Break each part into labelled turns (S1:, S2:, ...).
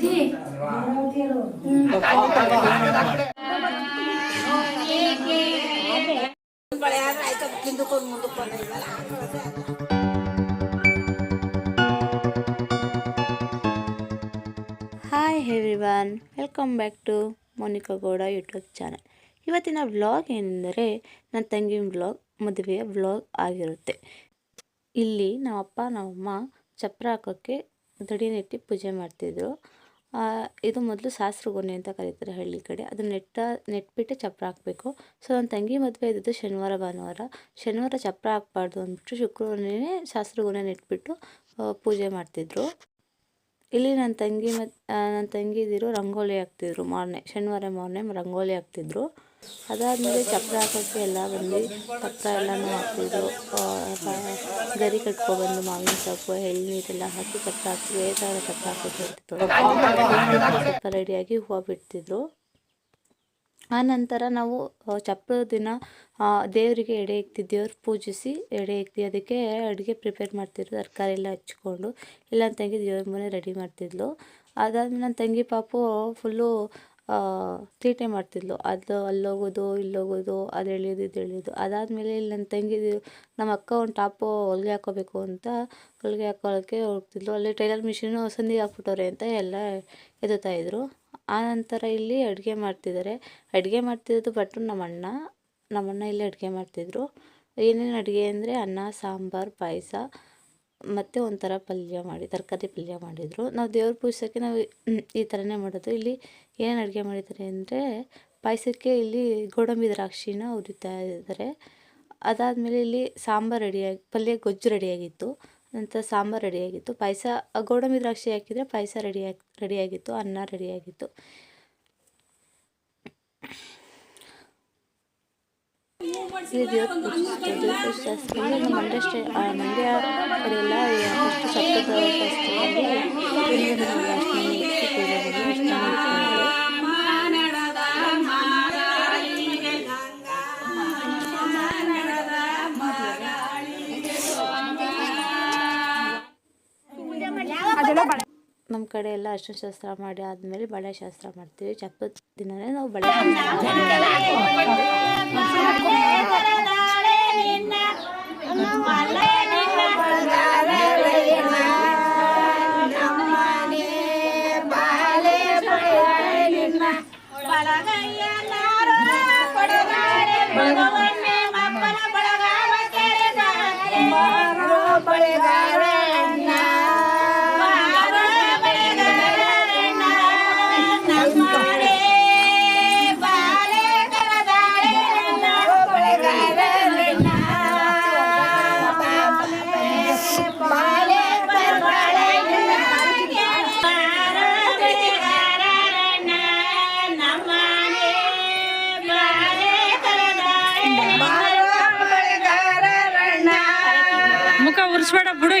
S1: Hi everyone welcome back to Monika Gowda YouTube channel ಇವತ್ತಿನ vlog ಏನೆಂದರೆ ನನ್ನ ತಂಗಿನ ವ್ಲಾಗ್ ಮದುವೆಯ ವ್ಲಾಗ್ ಆಗಿರುತ್ತೆ. ಇಲ್ಲಿ ನಮ್ಮಪ್ಪ ನಮ್ಮಮ್ಮ ಚಪ್ರ ಹಾಕೋಕ್ಕೆ ದಡಿನೆಟ್ಟಿ ಪೂಜೆ ಮಾಡ್ತಿದ್ರು. ಇದು ಮೊದಲು ಶಾಸ್ತ್ರಗೊನೆ ಅಂತ ಕರೀತಾರೆ ಹಳ್ಳಿ ಕಡೆ. ಅದು ನೆಟ್ಟ ನೆಟ್ಬಿಟ್ಟು ಚಪ್ರ ಹಾಕಬೇಕು. ಸೊ ನನ್ನ ತಂಗಿ ಮದುವೆ ಇದ್ದಿದ್ದು ಶನಿವಾರ, ಭಾನುವಾರ. ಶನಿವಾರ ಚಪ್ಪರ ಹಾಕ್ಬಾರ್ದು ಅಂದ್ಬಿಟ್ಟು ಶುಕ್ರವಾರನೇ ಶಾಸ್ತ್ರಗೊನೆ ನೆಟ್ಬಿಟ್ಟು ಪೂಜೆ ಮಾಡ್ತಿದ್ರು. ಇಲ್ಲಿ ನನ್ನ ತಂಗಿ ಮತ್ತು ನನ್ನ ತಂಗಿದಿರು ರಂಗೋಲಿ ಹಾಕ್ತಿದ್ರು ಮಾರ್ನೆ, ಶನಿವಾರ ಮಾರ್ನೆ ರಂಗೋಲಿ ಹಾಕ್ತಿದ್ರು. ಅದಾದಮೇಲೆ ಚಪ್ಪರ ಹಾಕೋಕ್ಕೆ ಎಲ್ಲ ಬಂದು ಚಪ್ಪರ ಎಲ್ಲನೂ ಹಾಕ್ತಿದ್ರು. ಗರಿ ಕಟ್ಕೊಬಂದು ಮಾವಿನ ಸೊಪ್ಪು ಎಳ್ನೀರೆಲ್ಲ ಹಾಕಿ ಚಪ್ಪರ ಹಾಕಿ ಬೇಕಾದ ಚಪ್ರ ಹಾಕೋದು ಸ್ವಲ್ಪ ರೆಡಿಯಾಗಿ ಹೂವು ಬಿಡ್ತಿದ್ರು. ಆ ನಂತರ ನಾವು ಚಪ್ಪರ ದಿನ ದೇವರಿಗೆ ಎಡೆ ಇಕ್ತಿ ದೇವ್ರು ಪೂಜಿಸಿ ಎಡೆ ಇಕ್ತಿ ಅದಕ್ಕೆ ಅಡುಗೆ ಪ್ರಿಪೇರ್ ಮಾಡ್ತಿದ್ರು. ತರಕಾರಿ ಎಲ್ಲ ಹಚ್ಕೊಂಡು ಇಲ್ಲ ತಂಗಿ ದೇವ್ರ ಮನೆ ರೆಡಿ ಮಾಡ್ತಿದ್ಲು. ಅದಾದ್ಮೇಲೆ ನನ್ನ ತಂಗಿ ಪಾಪು ಫುಲ್ಲು ತೀಟೆ ಮಾಡ್ತಿದ್ಲು. ಅದು ಅಲ್ಲೋಗೋದು, ಇಲ್ಲೋಗೋದು, ಅದು ಎಳೆಯೋದು, ಇದು ಎಳೆಯೋದು. ಅದಾದಮೇಲೆ ಇಲ್ಲಿ ನನ್ನ ತಂಗಿ ನಮ್ಮ ಅಕ್ಕ ಒಂದು ಟಾಪು ಹೊಲಿಗೆ ಹಾಕೋಬೇಕು ಅಂತ ಹೊಲಿಗೆ ಹಾಕೊಳ್ಳೋಕ್ಕೆ ಹೋಗ್ತಿದ್ಲು. ಅಲ್ಲಿ ಟೈಲರ್ ಮಿಷಿನು ಸಂದಿಗೆ ಹಾಕ್ಬಿಟ್ಟವ್ರೆ ಅಂತ ಎಲ್ಲ ಇದ್ರು. ಆ ನಂತರ ಇಲ್ಲಿ ಅಡುಗೆ ಮಾಡ್ತಿದ್ದಾರೆ. ಅಡುಗೆ ಮಾಡ್ತಿರೋದು ಬಟ್ಟು ನಮ್ಮ ಅಣ್ಣ ನಮ್ಮ ಅಣ್ಣ ಇಲ್ಲಿ ಅಡುಗೆ ಮಾಡ್ತಿದ್ರು. ಏನೇನು ಅಡುಗೆ ಅಂದರೆ ಅನ್ನ, ಸಾಂಬಾರು, ಪಾಯಸ. ಮತ್ತು ಒಂಥರ ಪಲ್ಯ ಮಾಡಿ, ತರಕಾರಿ ಪಲ್ಯ ಮಾಡಿದರು. ನಾವು ದೇವ್ರ ಪೂಜೆಗೆ ನಾವು ಈ ಥರನೇ ಮಾಡೋದು. ಇಲ್ಲಿ ಏನೇನು ಅಡುಗೆ ಮಾಡಿದ್ದಾರೆ ಅಂದರೆ ಪಾಯಸಕ್ಕೆ ಇಲ್ಲಿ ಗೋಡಂಬಿ ದ್ರಾಕ್ಷಿನ ಹುರಿತಾ ಇದ್ದಾರೆ ಅದಾದಮೇಲೆ ಇಲ್ಲಿ ಸಾಂಬಾರು ರೆಡಿಯಾಗಿ ಪಲ್ಯ ಗೊಜ್ಜು ರೆಡಿಯಾಗಿತ್ತು ನಂತರ ಸಾಂಬಾರು ರೆಡಿಯಾಗಿತ್ತು ಪಾಯಸ, ಗೋಡಂಬಿ ದ್ರಾಕ್ಷಿ ಹಾಕಿದರೆ ಪಾಯಸ ರೆಡಿಯಾಗಿ ರೆಡಿಯಾಗಿತ್ತು ಅನ್ನ ರೆಡಿಯಾಗಿತ್ತು ಇಲ್ಲಿ ದೇವ್ರ ಪೂಜಿಸಿದ್ರು ದೇವ್ರ ಪೂಜೆ ಜಾಸ್ತಿ ಅಂದರೆ ನಮ್ಮ ಮಂಡ್ಯ ಸ್ಟೇ ಆ, ಮಂಡ್ಯ ಕಡೆ ಎಲ್ಲ ಫಸ್ಟ್ ಸಪ್ತದ ಫಸ್ಟಿನಲ್ಲಿ ಅಷ್ಟಮಿ ಕಡೆ ಎಲ್ಲ ಅರ್ಶಿನ ಶಾಸ್ತ್ರ ಮಾಡಿ ಆದಮೇಲೆ ಬಳೆ ಶಾಸ್ತ್ರ ಮಾಡ್ತೀವಿ ಚಪ್ಪದ ದಿನನೇ ನಾವು ಬಳೆ ಶಾಸ್ತ್ರ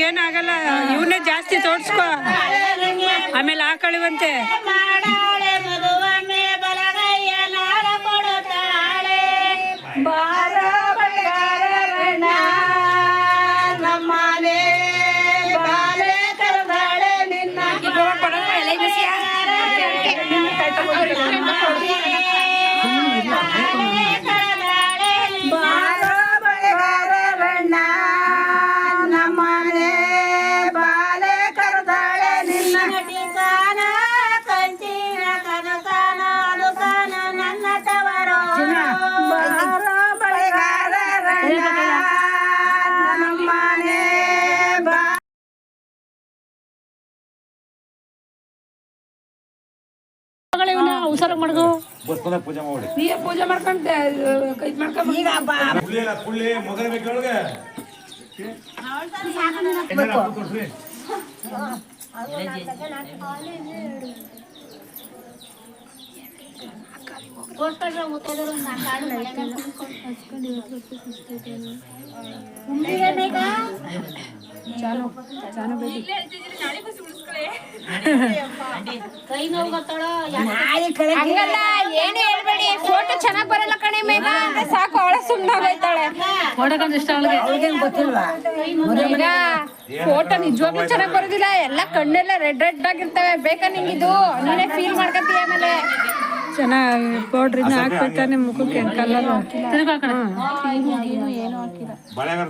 S2: ಏನಾಗಲ್ಲ ಇವನ್ನೇ ಜಾಸ್ತಿ ತೋರಿಸ್ಕೊ. ಆಮೇಲೆ ಹಾಕಳಿವಂತೆ ಹುಷಾರಾಗಿ ಮಾಡುದು?
S3: ಬಸ್ಕೊಂಡ ಪೂಜೆ ಮಾಡಿ.
S2: ನೀ ಪೂಜೆ ಇದ್ ಮಾಡ್ಕೊಂಡ್
S3: ಮಗನ ಬೇಕು
S4: ಏನು ಹೇಳ್ಬೇಡಿ. ಫೋಟೋ ಚೆನ್ನಾಗಿ ಬರಲ್ಲ ಕಣೆ ಮೇಘ. ಅಂದ್ರೆ ಸಾಕು ಅವಳ ಸುಮ್ಮನಾಗೋಯ್ತಾಳೆ ಫೋಟೋ ನಿಜವಾಗ್ಲೂ ಚೆನ್ನಾಗ್ ಬರೋದಿಲ್ಲ. ಎಲ್ಲ ಕಣ್ಣೆಲ್ಲ ರೆಡ್ ರೆಡ್ ಆಗಿರ್ತವೆ. ಬೇಕಾ ನಿಂಗಿದು? ನೀನೇ ಫೀಲ್ ಮಾಡ್ಕತ್ತೀಯ ಆಮೇಲೆ.
S2: ಚೆನ್ನಾಗಿ ಪೌಡ್ರ್ ಇನ್ನ ಹಾಕ್ಬೇಕಾನೆ ಮುಖಕ್ಕೆ ಕಲರ್ ತಿರ್ಗಾ ಕಡೆ
S3: ಬಳೆಗಾರ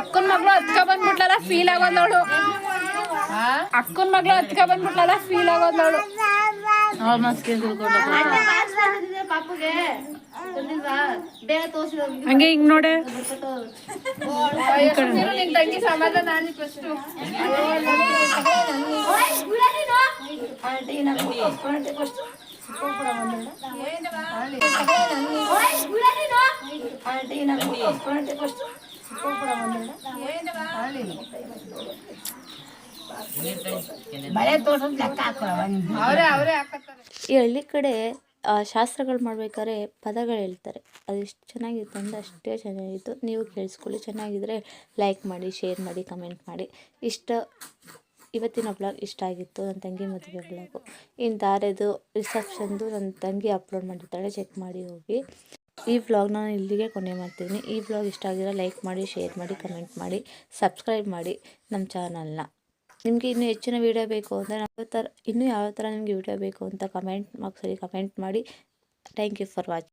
S4: ಅಕ್ಕನ ಮಗಳು ಹತ್ಕ ಬಂದ್ಬಿಟ್ಲಲ್ಲ ಫೀಲ್ ಆಗೋದವಳು ಅಕ್ಕನ ಮಗಳು ಹತ್ಕ ಬಂದ್ಬಿಟ್ಲಲ್ಲ ಫೀಲ್ ಆಗೋದವಳು
S2: ಹಂಗೆ ಹಿಂಗ್ ನೋಡೆ
S4: ನಿನ್ ತಂಗಿ ಸಮಾಧಾನ
S1: ಈ ಹಳ್ಳಿ ಕಡೆ ಶಾಸ್ತ್ರಗಳು ಮಾಡ್ಬೇಕಾದ್ರೆ ಪದಗಳು ಹೇಳ್ತಾರೆ. ಅದು ಎಷ್ಟು ಚೆನ್ನಾಗಿತ್ತು ಅಂದರೆ ಅಷ್ಟೇ ಚೆನ್ನಾಗಿತ್ತು. ನೀವು ಕೇಳಿಸ್ಕೊಳ್ಳಿ. ಚೆನ್ನಾಗಿದ್ರೆ ಲೈಕ್ ಮಾಡಿ ಶೇರ್ ಮಾಡಿ ಕಮೆಂಟ್ ಮಾಡಿ. ಇಷ್ಟ ಇವತ್ತಿನ ಬ್ಲಾಗ್ ಇಷ್ಟ ಆಗಿತ್ತು ನನ್ನ ತಂಗಿ ಮದುವೆ ಬ್ಲಾಗು ಇನ್ನು ದಾರೆದು ರಿಸೆಪ್ಷನ್ದು ನನ್ನ ತಂಗಿ ಅಪ್ಲೋಡ್ ಮಾಡಿರ್ತಾಳೆ ಚೆಕ್ ಮಾಡಿ ಹೋಗಿ. ಈ ವ್ಲಾಗ್ ನಾನು ಇಲ್ಲಿಗೆ ಕೊನೆ ಮಾಡ್ತೀನಿ. ಈ ವ್ಲಾಗ್ ಇಷ್ಟ ಆಗಿರೋ ಲೈಕ್ ಮಾಡಿ ಶೇರ್ ಮಾಡಿ ಕಮೆಂಟ್ ಮಾಡಿ ಸಬ್ಸ್ಕ್ರೈಬ್ ಮಾಡಿ ನಮ್ಮ ಚಾನಲ್ನ ನಿಮಗೆ ಇನ್ನೂ ಹೆಚ್ಚಿನ ವೀಡಿಯೋ ಬೇಕು ಅಂದರೆ ಯಾವ ಥರ ಇನ್ನೂ ಯಾವ ಥರ ನಿಮಗೆ ವೀಡಿಯೋ ಬೇಕು ಅಂತ ಕಮೆಂಟ್ ಬಾಕ್ಸಲ್ಲಿ ಕಮೆಂಟ್ ಮಾಡಿ. Thank you for watching